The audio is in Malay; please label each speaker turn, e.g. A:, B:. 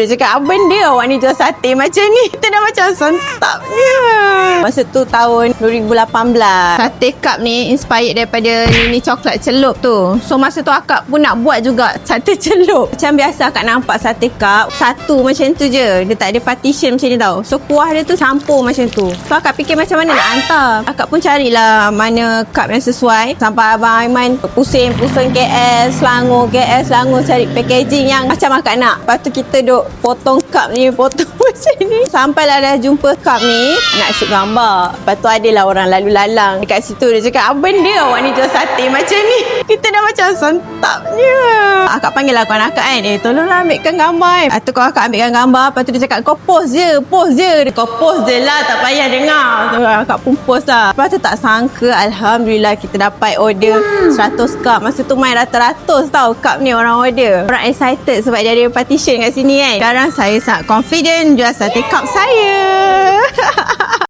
A: Dia cakap, awak ni jual sate macam ni? Kita dah macam santapnya. Masa tu tahun 2018. Sate cup ni inspired daripada ni coklat celup tu. So masa tu akak pun nak buat juga sate celup. Macam biasa akak nampak sate cup. Satu macam tu je. Dia tak ada partition macam ni tau. So kuah dia tu campur macam tu. So akak fikir macam mana nak hantar. Akak pun carilah mana cup yang sesuai. Sampai Abang Aiman pusing-pusing KL, Selangor, KL, Selangor cari packaging yang macam akak nak. Lepas tu kita duk potong cup ni, potong macam ni. Sampailah dah jumpa cup ni, nak shoot gambar. Lepas tu adalah orang lalu lalang dekat situ. Dia cakap, apa benda awak ni jual sate macam ni? Kita dah macam santapnya. Akak panggil lah kawan akak kan. Eh, tolonglah ambilkan gambar kan. Tu kawan akak ambilkan gambar. Lepas tu dia cakap, kau post je, post je. Kau post je lah, tak payah dengar. Tu, akak pun post lah. Lepas tu tak sangka, Alhamdulillah kita dapat order 100 cup. Masa tu main ratus-ratus tau cup ni orang order. Orang excited sebab dia ada partition kat sini kan. Sekarang saya sangat confident jual sate cup saya.